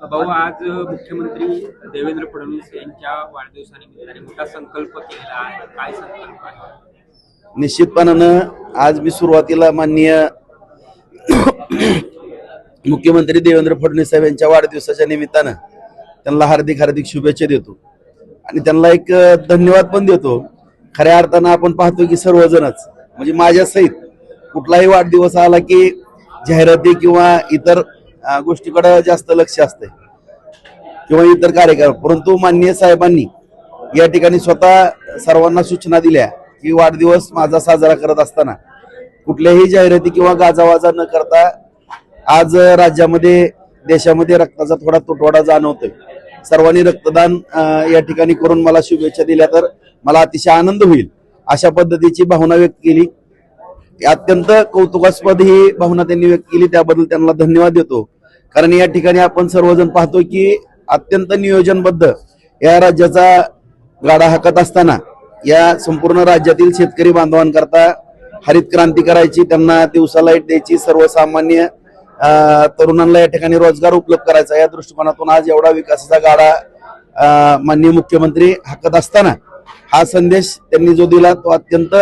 भाऊ आज मुख्यमंत्री देवेंद्र फडणवीस यांच्या वाढदिवसानिमित्ताने मोठा संकल्प केलेला आहे. काय संकल्प आहे? निश्चितपणानं आज मी सुरुवातीला माननीय मुख्यमंत्री देवेंद्र फडणवीस साहेब यांच्या वाढदिवसाच्या निमित्तानं त्यांना हार्दिक हार्दिक शुभेच्छा देतो. आणि त्यांना एक धन्यवाद पण देतो खऱ्या अर्थानं आपण पाहतो की सर्वजणच म्हणजे माझ्या सहित कुठलाही वाढदिवस आला की जाहिराती किंवा इतर गोष्टीकडं गोष्टीकडे जास्त लक्ष असते किंवा इतर कार्यक्रम. परंतु माननीय साहेबांनी या ठिकाणी स्वतः सर्वांना सूचना दिल्या की वाढदिवस माझा साजरा करत असताना कुठल्याही जाहिराती किंवा गाजावाजा न करता आज राज्यामध्ये देशामध्ये रक्ताचा थोडा तुटवडा जाणवतोय. सर्वांनी रक्तदान या ठिकाणी करून मला शुभेच्छा दिल्या तर मला अतिशय आनंद होईल. अशा पद्धतीची भावना व्यक्त केली. अत्यंत कौतुकास्पद ही भावना त्यांनी व्यक्त केली. त्याबद्दल त्यांना धन्यवाद देतो. कारण या ठिकाणी आपण सर्वजण पाहतो की अत्यंत नियोजनबद्ध या राज्याचा गाडा हाकत असताना या संपूर्ण राज्यातील शेतकरी बांधवांकरता हरित क्रांती करायची त्यांना दिवसा लाइट द्यायची सर्वसामान्य तरुणांना या ठिकाणी रोजगार उपलब्ध करायचा या दृष्टिकोनातून आज एवढा विकासाचा गाडा माननीय मुख्यमंत्री हाकत असताना हा संदेश त्यांनी जो दिला तो अत्यंत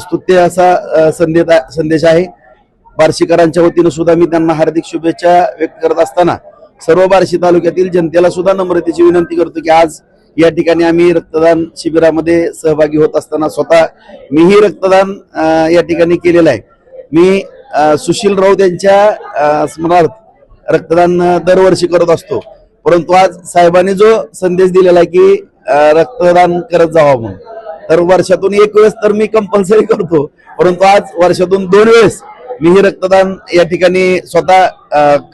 स्तुत्य असा संदेश संदेश आहे. बार्शीकरांच्या वतीनं सुद्धा मी त्यांना हार्दिक शुभेच्छा व्यक्त करत असताना सर्व बार्शी तालुक्यातील जनतेला सुद्धा नम्रतेची विनंती करतो की आज या ठिकाणी आम्ही रक्तदान शिबिरामध्ये सहभागी होत असताना स्वतः मीही रक्तदान या ठिकाणी केलेलं आहे. मी सुशील राऊत यांच्या स्मरणार्थ रक्तदान दरवर्षी करत असतो. परंतु आज साहेबांनी जो संदेश दिलेला आहे की रक्तदान करत जावा म्हणून. तर वर्षातून एक वेळेस तर मी कंपल्सरी करतो. परंतु आज वर्षातून दोन वेळेस मी हे रक्तदान या ठिकाणी स्वतः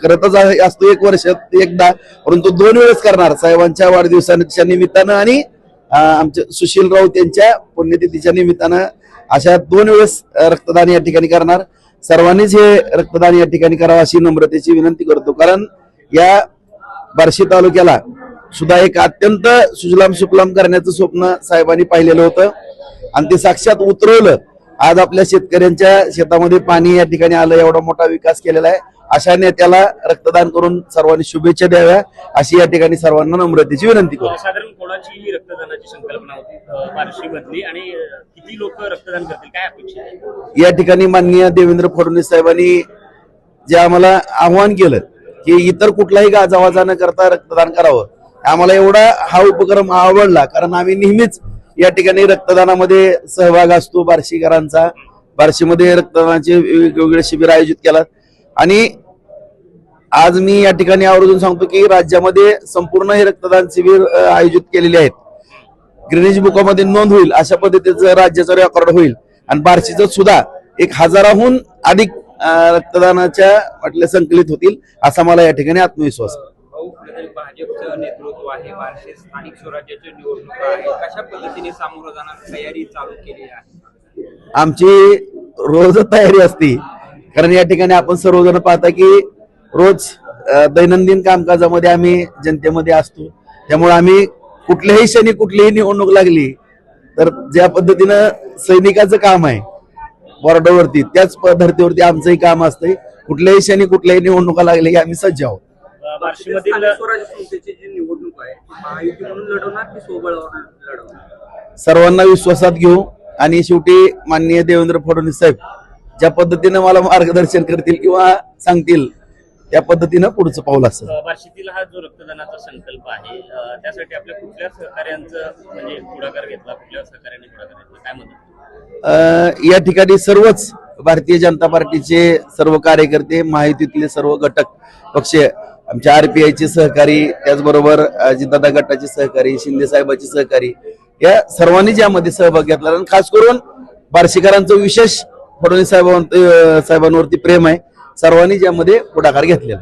करतच असतो एक वर्षात एकदा. परंतु दोन वेळेस करणार. साहेबांच्या वाढदिवसाच्या निमित्तानं आणि आमच्या आमचे सुशील राऊत यांच्या पुण्यतिथीच्या निमित्तानं अशा दोन वेळेस रक्तदान या ठिकाणी करणार. सर्वांनीच हे रक्तदान या ठिकाणी करावं अशी नम्रतेची विनंती करतो. कारण या बार्शी तालुक्याला सुद्धा एक अत्यंत सुजलाम सुफलाम करण्याचं स्वप्न साहेबांनी पाहिलेलं होतं. आणि ते साक्षात उतरवलं. आज आपल्या शेतकऱ्यांच्या शेतामध्ये पाणी या ठिकाणी आलं. एवढा मोठा विकास केलेला आहे. अशा नेत्याला रक्तदान करून सर्वांनी शुभेच्छा द्याव्या अशी या ठिकाणी सर्वांना नम्रतेची विनंती करतो साधारण कोणाची रक्तदानाची संकल्पना होती? आणि किती लोक रक्तदान करतील? काय अपेक्षा या ठिकाणी माननीय देवेंद्र फडणवीस साहेबांनी जे आम्हाला आव्हान केलं की इतर कुठलाही गाजावाजा न करता रक्तदान करावं. आम्हाला एवढा हा उपक्रम आवडला कारण आम्ही नेहमीच या ठिकाणी रक्तदानामध्ये सहभाग असतो बार्शीकरांचा. बार्शीमध्ये रक्तदानाचे वेगवेगळे शिबिर आयोजित केलं आणि आज मी या ठिकाणी आवर्जून सांगतो की राज्यामध्ये संपूर्ण हे रक्तदान शिबिर आयोजित केलेले आहेत. ग्रीनेज बुकामध्ये नोंद होईल अशा पद्धतीचं राज्याचं रेकॉर्ड होईल. आणि बार्शीचं सुद्धा एक हजाराहून अधिक रक्तदानाच्या वाटल्या संकलित होतील असा मला या ठिकाणी आत्मविश्वास आहे. भाऊ कुठेतरी भाजपचं नेतृत्व आहे बार्शी स्थानिक स्वराज्याची निवडणूक आहे. कशा पद्धतीने सामोरं जाणार तयारी चालू केली आहे? आमची रोज तयारी असते. कारण या ठिकाणी आपण सर्वजण पाहता की रोज दैनंदिन कामकाजामध्ये आम्ही जनतेमध्ये असतो. त्यामुळे आम्ही कुठल्याही क्षणी कुठलीही निवडणूक लागली तर ज्या पद्धतीनं सैनिकाचं काम आहे बॉर्डरवरती त्याच धर्तीवरती आमचंही काम असतंय. कुठल्याही क्षणी कुठल्याही निवडणुका लागल्या की आम्ही सज्ज आहोत. सर्वांना विश्वासात घेऊ आणि शेवटी माननीय देवेंद्र फडणवीस साहेब ज्या पद्धतीनं मला मार्गदर्शन करतील किंवा सांगतील त्या पद्धतीनं पुढचं पाऊल असेल बार्शीतील हा जो रक्तदानाचा संकल्प आहे त्यासाठी आपल्या कुठल्या सहकार्यांचं म्हणजे पुढाकार घेतला कुठल्या सहकार्याने पुढाकार घेतला काय म्हणतात या ठिकाणी सर्वच भारतीय जनता पार्टीचे सर्व कार्यकर्ते महायुतीतले सर्व घटक पक्ष आमच्या आरपीआयचे सहकारी त्याचबरोबर अजितदादा गटाचे सहकारी शिंदे साहेबांचे सहकारी या सर्वांनी यामध्ये सहभाग घेतला. आणि खास करून बार्शीकरांचं विशेष फडणवीस साहेबां साहेबांवरती प्रेम आहे. सर्वांनी ज्यामध्ये पुढाकार घेतलेला